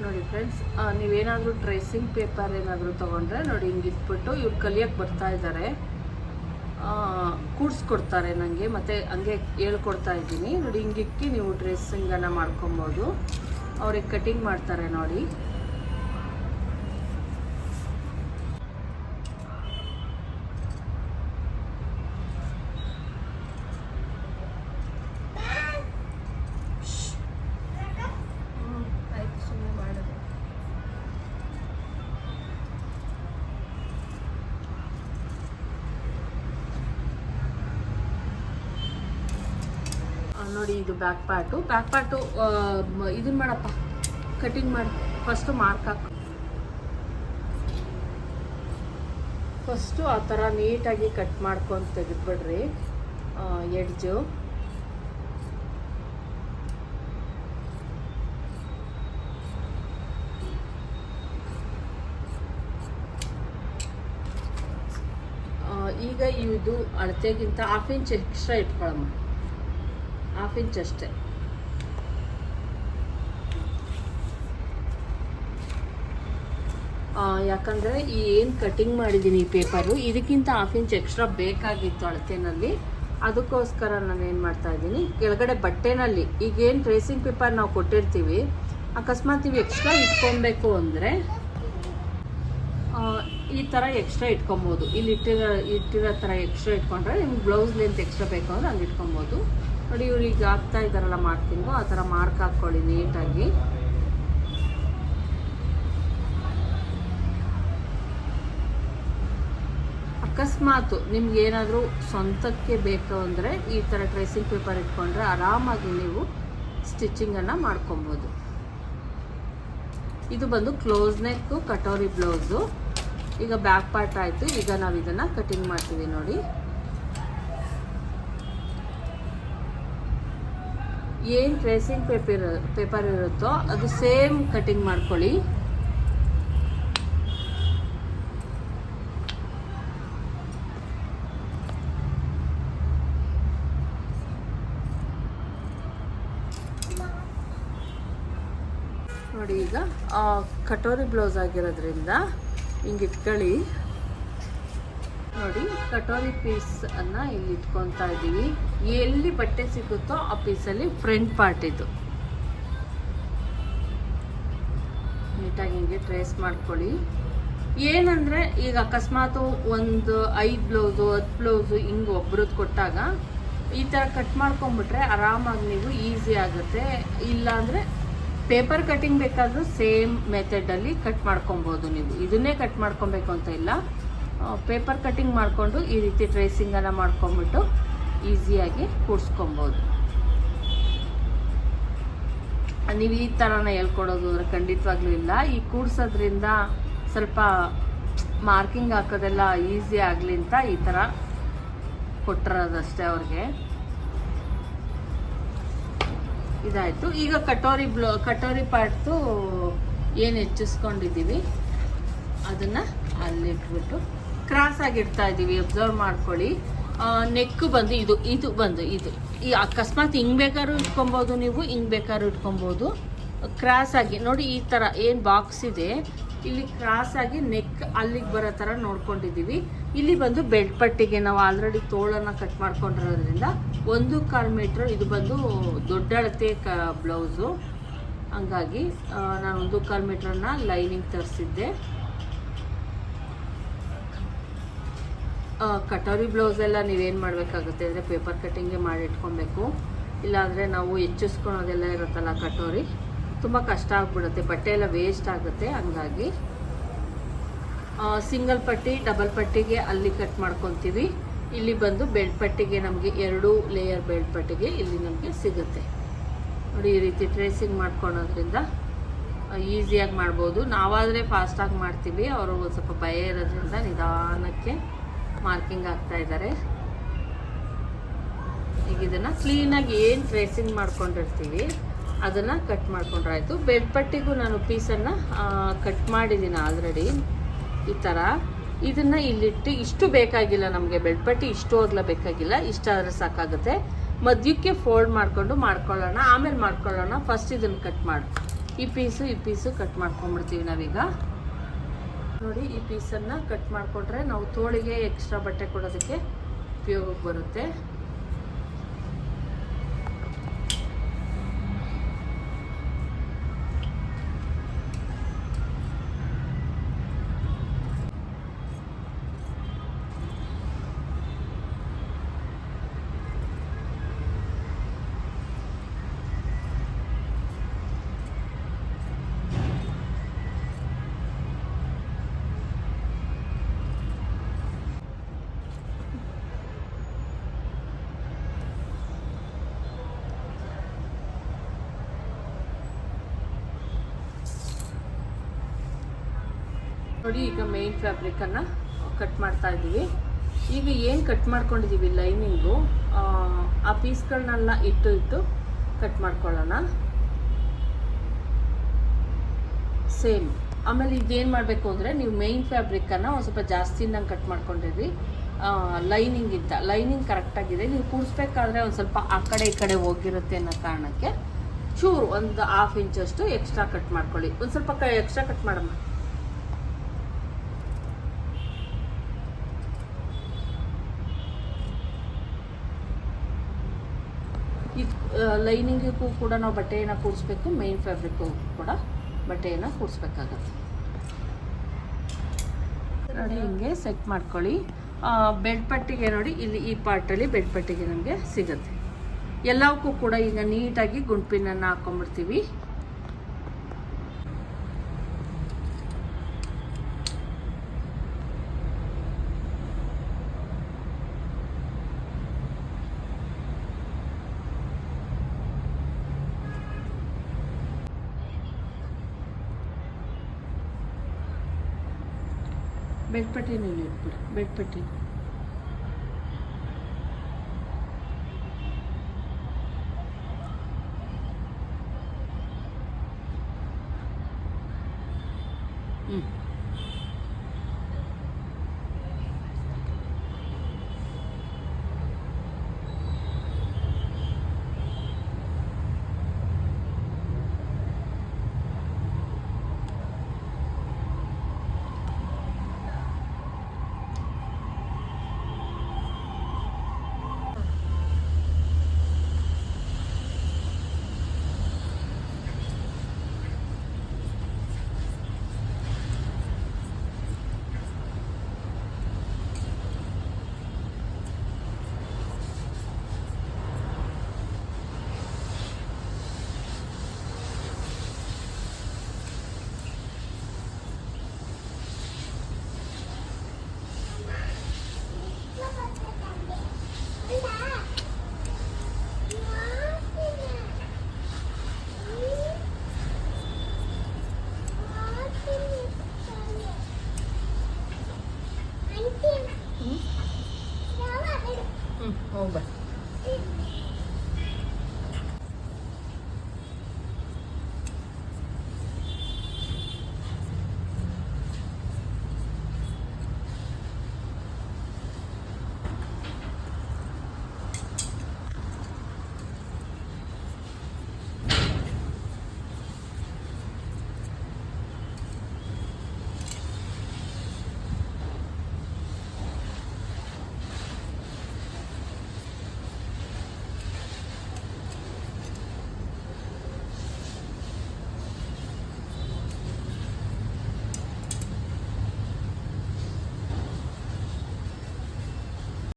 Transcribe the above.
ನೋಡಿ ಫ್ರೆಂಡ್ಸ್ ನೀವೇನಾದರೂ tracing paper ಏನಾದರೂ ತೊಗೊಂಡ್ರೆ ನೋಡಿ ಹಿಂಗೆ ಇಟ್ಬಿಟ್ಟು ಇವ್ರು ಕಲಿಯೋಕ್ಕೆ ಬರ್ತಾ ಇದ್ದಾರೆ ಕೂಡಿಸ್ಕೊಡ್ತಾರೆ ನನಗೆ ಮತ್ತು ಹಂಗೆ ಹೇಳ್ಕೊಡ್ತಾ ಇದ್ದೀನಿ. ನೋಡಿ ಹಿಂಗಿಕ್ಕಿ ನೀವು ಡ್ರೆಸ್ಸಿಂಗನ್ನು ಮಾಡ್ಕೊಬೋದು. ಅವ್ರಿಗೆ ಕಟಿಂಗ್ ಮಾಡ್ತಾರೆ ನೋಡಿ ಆಯ್ತು ಸುಮ್ಮನೆ ಮಾಡೋದು ಆ, ನೋಡಿ ಇದು ಬ್ಯಾಕ್ ಪಾರ್ಟು ಬ್ಯಾಕ್ ಪಾರ್ಟು ಇದನ್ನ ಮಾಡಪ್ಪ. ಕಟಿಂಗ್ ಮಾಡಿ ಫಸ್ಟು ಮಾರ್ಕ್ ಹಾಕು. ಫಸ್ಟು ಆ ಥರ ನೀಟಾಗಿ ಕಟ್ ಮಾಡ್ಕೊಂಡು ತೆಗೆದ್ಬಿಡ್ರಿ ಎಡ್ಜು. ಈಗ ಇದು ಅಳತೆಗಿಂತ ಹಾಫ್ ಇಂಚ್ ಎಕ್ಸ್ಟ್ರಾ ಇಟ್ಕೊಳಮ್ಮ. ಹಾಫ್ ಇಂಚ್ ಅಷ್ಟೇ. ಯಾಕಂದರೆ ಈ ಏನು ಕಟಿಂಗ್ ಮಾಡಿದ್ದೀನಿ ಈ ಪೇಪರು ಇದಕ್ಕಿಂತ ಹಾಫ್ ಇಂಚ್ ಎಕ್ಸ್ಟ್ರಾ ಬೇಕಾಗಿತ್ತು ಅಳತೆನಲ್ಲಿ. ಅದಕ್ಕೋಸ್ಕರ ನಾನು ಏನು ಮಾಡ್ತಾ ಇದ್ದೀನಿ, ಕೆಳಗಡೆ ಬಟ್ಟೆನಲ್ಲಿ ಈಗೇನು ಟ್ರೇಸಿಂಗ್ ಪೇಪರ್ ನಾವು ಕೊಟ್ಟಿರ್ತೀವಿ, ಅಕಸ್ಮಾತ್ ನೀವು ಎಕ್ಸ್ಟ್ರಾ ಇಟ್ಕೊಬೇಕು ಅಂದರೆ ಈ ಥರ ಎಕ್ಸ್ಟ್ರಾ ಇಟ್ಕೊಬೋದು. ಇಲ್ಲಿ ಇಟ್ಟಿರೋ ಇಟ್ಟಿರೋ ಥರ ಎಕ್ಸ್ಟ್ರಾ ಇಟ್ಕೊಂಡ್ರೆ ನಿಮ್ಗೆ ಬ್ಲೌಸ್ ಲೆಂತ್ ಎಕ್ಸ್ಟ್ರಾ ಬೇಕು ಅಂದರೆ ಹಂಗೆ ಇಟ್ಕೊಬೋದು. ನೋಡಿ ಇವ್ರು ಈಗ ಹಾಕ್ತಾ ಇದ್ದಾರಲ್ಲ ಮಾರ್ಕಿಂಗು ಆ ಥರ ಮಾರ್ಕ್ ಹಾಕ್ಕೊಳ್ಳಿ ನೀಟಾಗಿ. ಅಕಸ್ಮಾತ್ ನಿಮ್ಗೆ ಏನಾದರೂ ಸ್ವಂತಕ್ಕೆ ಬೇಕು ಅಂದರೆ ಈ ಥರ ಟ್ರೇಸಿಂಗ್ ಪೇಪರ್ ಇಟ್ಕೊಂಡ್ರೆ ಆರಾಮಾಗಿ ನೀವು ಸ್ಟಿಚಿಂಗನ್ನು ಮಾಡ್ಕೊಬೋದು. ಇದು ಬಂದು ಕ್ಲೋಸ್ ನೆಕ್ಕು, ಕಟೋರಿ ಬ್ಲೌಸು. ಈಗ ಬ್ಯಾಕ್ ಪಾರ್ಟ್ ಆಯಿತು, ಈಗ ನಾವು ಇದನ್ನು ಕಟಿಂಗ್ ಮಾಡ್ತೀವಿ ನೋಡಿ. ಏನು ಟ್ರೇಸಿಂಗ್ ಪೇಪರ್ ಪೇಪರ್ ಇರುತ್ತೋ ಅದು ಸೇಮ್ ಕಟಿಂಗ್ ಮಾಡ್ಕೊಳ್ಳಿ. ನೋಡಿ ಈಗ ಕಟೋರಿ ಬ್ಲೌಸ್ ಆಗಿರೋದ್ರಿಂದ ಹಿಂಗೆ ಇಟ್ಕೊಳ್ಳಿ. ನೋಡಿ, ಕಟೋರಿ ಪೀಸ್ ಅನ್ನ ಇಲ್ಲಿ ಇಟ್ಕೊತಾ ಇದ್ದೀವಿ. ಎಲ್ಲಿ ಬಟ್ಟೆ ಸಿಗುತ್ತೋ ಆ ಪೀಸಲ್ಲಿ ಫ್ರಂಟ್ ಪಾರ್ಟ್ ಇದು. ನೀಟಾಗಿ ಹಿಂಗೆ ಟ್ರೇಸ್ ಮಾಡ್ಕೊಳ್ಳಿ. ಏನಂದರೆ, ಈಗ ಅಕಸ್ಮಾತ್ ಒಂದು ಐದು ಬ್ಲೌಸು ಹತ್ತು ಬ್ಲೌಸು ಹಿಂಗೆ ಒಬ್ರದ್ದು ಕೊಟ್ಟಾಗ, ಈ ಥರ ಕಟ್ ಮಾಡ್ಕೊಂಬಿಟ್ರೆ ಆರಾಮಾಗಿ ನೀವು ಈಸಿ ಆಗುತ್ತೆ. ಇಲ್ಲಾಂದರೆ ಪೇಪರ್ ಕಟಿಂಗ್ ಬೇಕಾದರೂ ಸೇಮ್ ಮೆಥಡಲ್ಲಿ ಕಟ್ ಮಾಡ್ಕೊಬೋದು ನೀವು. ಇದನ್ನೇ ಕಟ್ ಮಾಡ್ಕೊಬೇಕು ಅಂತ ಇಲ್ಲ. ಪೇಪರ್ ಕಟ್ಟಿಂಗ್ ಮಾಡಿಕೊಂಡು ಈ ರೀತಿ ಟ್ರೇಸಿಂಗನ್ನು ಮಾಡ್ಕೊಂಬಿಟ್ಟು ಈಸಿಯಾಗಿ ಕೂಡಿಸ್ಕೊಬೋದು. ನೀವು ಈ ಥರನ ಹೇಳ್ಕೊಡೋದು ಅಂದರೆ ಖಂಡಿತವಾಗ್ಲೂ ಇಲ್ಲ. ಈ ಕೂಡ್ಸೋದ್ರಿಂದ ಸ್ವಲ್ಪ ಮಾರ್ಕಿಂಗ್ ಹಾಕೋದೆಲ್ಲ ಈಸಿ ಆಗಲಿ ಅಂತ ಈ ಥರ ಕೊಟ್ಟಿರೋದಷ್ಟೇ ಅವ್ರಿಗೆ. ಇದಾಯಿತು. ಈಗ ಕಟೋರಿ ಬ್ಲೋ, ಕಟೋರಿ ಪಾರ್ಟ್ದು ಏನು ಹೆಚ್ಚಿಸ್ಕೊಂಡಿದ್ದೀವಿ? ಅದನ್ನು ಅಲ್ಲಿಟ್ಬಿಟ್ಟು ಕ್ರಾಸ್ ಆಗಿ ಇಡ್ತಾ ಇದ್ದೀವಿ ಅಬ್ಸರ್ವ್ ಮಾಡ್ಕೊಳ್ಳಿ. ನೆಕ್ ಬಂದು ಇದು ಇದು ಬಂದು, ಇದು. ಈ ಅಕಸ್ಮಾತ್ ಹಿಂಗೆ ಬೇಕಾದ್ರೂ ಇಟ್ಕೊಬೋದು ನೀವು, ಹಿಂಗ್ ಬೇಕಾದ್ರು ಇಟ್ಕೊಬೋದು. ಕ್ರಾಸ್ ಆಗಿ, ನೋಡಿ ಈ ಥರ ಏನು ಬಾಕ್ಸ್ ಇದೆ. ಇಲ್ಲಿ ಕ್ರಾಸ್ ಆಗಿ ನೆಕ್ ಅಲ್ಲಿಗೆ ಬರೋ ಥರ ನೋಡ್ಕೊಂಡಿದ್ದೀವಿ. ಇಲ್ಲಿ ಬಂದು ಬೆಡ್ ಪಟ್ಟಿಗೆ ನಾವು ಆಲ್ರೆಡಿ ತೋಳನ್ನು ಕಟ್ ಮಾಡ್ಕೊಂಡಿರೋದ್ರಿಂದ ಒಂದು ಕಾಲು ಮೀಟ್ರ್ ಇದು ಬಂದು ದೊಡ್ಡ ಅಳತೆ ಕ ಬ್ಲೌಸು ಹಂಗಾಗಿ ನಾನು ಒಂದು ಕಾಲು ಮೀಟ್ರನ್ನ ಲೈನಿಂಗ್ ತರಿಸಿದ್ದೆ. ಕಟೋರಿ ಬ್ಲೌಸ್ ಎಲ್ಲ ನೀವೇನು ಮಾಡಬೇಕಾಗುತ್ತೆ ಅಂದರೆ ಪೇಪರ್ ಕಟ್ಟಿಂಗೇ ಮಾಡಿ ಇಟ್ಕೊಬೇಕು. ಇಲ್ಲಾಂದರೆ ನಾವು ಹೆಚ್ಚಿಸ್ಕೊಳೋದೆಲ್ಲ ಇರುತ್ತಲ್ಲ ಕಟೋರಿ. ತುಂಬ ಕಷ್ಟ ಆಗ್ಬಿಡುತ್ತೆ, ಬಟ್ಟೆ ಎಲ್ಲ ವೇಸ್ಟ್ ಆಗುತ್ತೆ, ಹಂಗಾಗಿ. ಸಿಂಗಲ್ ಪಟ್ಟಿ ಡಬಲ್ ಪಟ್ಟಿಗೆ ಅಲ್ಲಿ ಕಟ್ ಮಾಡ್ಕೊತೀವಿ ಇಲ್ಲಿ ಬಂದು ಬೆಲ್ಟ್ ಪಟ್ಟಿಗೆ ನಮಗೆ ಎರಡು ಲೇಯರ್ ಬೆಲ್ಟ್ ಪಟ್ಟಿಗೆ ಇಲ್ಲಿ ನಮಗೆ ಸಿಗುತ್ತೆ. ನೋಡಿ, ಈ ರೀತಿ ಟ್ರೇಸಿಂಗ್ ಮಾಡ್ಕೊಳೋದ್ರಿಂದ ಈಸಿಯಾಗಿ ಮಾಡ್ಬೋದು. ನಾವಾದರೆ ಫಾಸ್ಟಾಗಿ ಮಾಡ್ತೀವಿ. ಅವರು ಸ್ವಲ್ಪ ಭಯ ಇರೋದ್ರಿಂದ ನಿಧಾನಕ್ಕೆ ಮಾರ್ಕಿಂಗ್ ಆಗ್ತಾ ಇದ್ದಾರೆ ಈಗ ಇದನ್ನು ಕ್ಲೀನಾಗಿ ಏನು ಟ್ರೇಸಿಂಗ್ ಮಾಡ್ಕೊಂಡಿರ್ತೀವಿ, ಅದನ್ನು ಕಟ್ ಮಾಡ್ಕೊಂಡ್ರಾಯ್ತು ಬೆಡ್ ಪಟ್ಟಿಗೂ ನಾನು ಪೀಸನ್ನು ಕಟ್ ಮಾಡಿದ್ದೀನಿ ಆಲ್ರೆಡಿ ಈ ಥರ ಇದನ್ನು ಇಲ್ಲಿಟ್ಟು ಇಷ್ಟು ಬೇಕಾಗಿಲ್ಲ ನಮಗೆ ಬೆಡ್ ಪಟ್ಟಿ, ಇಷ್ಟು ಹೋಗ್ಲ ಬೇಕಾಗಿಲ್ಲ ಇಷ್ಟಾದರೆ ಸಾಕಾಗುತ್ತೆ. ಮಧ್ಯಕ್ಕೆ ಫೋಲ್ಡ್ ಮಾಡಿಕೊಂಡು ಮಾಡ್ಕೊಳ್ಳೋಣ, ಆಮೇಲೆ ಮಾಡ್ಕೊಳ್ಳೋಣ. ಫಸ್ಟ್ ಇದನ್ನು ಕಟ್ ಮಾಡಿ. ಈ ಪೀಸು ಈ ಪೀಸು ಕಟ್ ಮಾಡ್ಕೊಂಡ್ಬಿಡ್ತೀವಿ ನಾವೀಗ. ನೋಡಿ ಈ ಪೀಸನ್ನು ಕಟ್ ಮಾಡಿಕೊಂಡ್ರೆ ನಾವು ತೋಳಿಗೆ ಎಕ್ಸ್ಟ್ರಾ ಬಟ್ಟೆ ಕೊಡೋದಕ್ಕೆ ಉಪಯೋಗಕ್ಕೆ ಬರುತ್ತೆ. ನೋಡಿ ಈಗ ಮೇನ್ ಫ್ಯಾಬ್ರಿಕನ್ನು ಕಟ್ ಮಾಡ್ತಾ ಇದ್ದೀವಿ. ಈಗ ಏನು ಕಟ್ ಮಾಡ್ಕೊಂಡಿದ್ದೀವಿ ಲೈನಿಂಗು ಆ ಪೀಸ್ಗಳನ್ನೆಲ್ಲ ಇಟ್ಟು ಇಟ್ಟು ಕಟ್ ಮಾಡ್ಕೊಳ್ಳೋಣ. ಸೇಮ್ ಆಮೇಲೆ ಇದೇನು ಮಾಡಬೇಕು ಅಂದರೆ ನೀವು ಮೇಯ್ನ್ ಫ್ಯಾಬ್ರಿಕ್ಕನ್ನು ಒಂದು ಸ್ವಲ್ಪ ಜಾಸ್ತಿನಂಗೆ ಕಟ್ ಮಾಡ್ಕೊಂಡಿರಿ. ಲೈನಿಂಗಿಂತ ಲೈನಿಂಗ್ ಕರೆಕ್ಟಾಗಿದೆ ನೀವು ಕೂಡಿಸ್ಬೇಕಾದ್ರೆ ಒಂದು ಸ್ವಲ್ಪ ಆ ಕಡೆ ಈ ಕಡೆ ಹೋಗಿರುತ್ತೆ ಅನ್ನೋ ಕಾರಣಕ್ಕೆ ಚೂರು ಒಂದು ಹಾಫ್ ಇಂಚಷ್ಟು ಎಕ್ಸ್ಟ್ರಾ ಕಟ್ ಮಾಡ್ಕೊಳ್ಳಿ. ಒಂದು ಸ್ವಲ್ಪ ಎಕ್ಸ್ಟ್ರಾ ಕಟ್ ಮಾಡಮ್ಮ. ಇದು ಲೈನಿಂಗಿಗೂ ಕೂಡ ನಾವು ಬಟ್ಟೆಯನ್ನು ಕೂಡಿಸ್ಬೇಕು ಮೇನ್ ಫ್ಯಾಬ್ರಿಕ್ಕು ಕೂಡ ಬಟ್ಟೆಯನ್ನು ಕೂಡಿಸ್ಬೇಕಾಗತ್ತೆ. ನೋಡಿ, ಹಿಂಗೆ ಸೆಟ್ ಮಾಡ್ಕೊಳ್ಳಿ. ಬೆಡ್ ಪಟ್ಟಿಗೆ ನೋಡಿ, ಇಲ್ಲಿ ಈ ಪಾರ್ಟಲ್ಲಿ ಬೆಡ್ ಪಟ್ಟಿಗೆ ನಮಗೆ ಸಿಗುತ್ತೆ. ಎಲ್ಲವಕ್ಕೂ ಕೂಡ ಈಗ ನೀಟಾಗಿ ಗುಂಪಿನನ್ನು ಹಾಕೊಂಡ್ಬಿಡ್ತೀವಿ. ಬೆಡ್ ಪಟ್ಟಿನಲ್ಲಿ ಇಟ್ಬಿಡಿ ಬೆಡ್ bomba.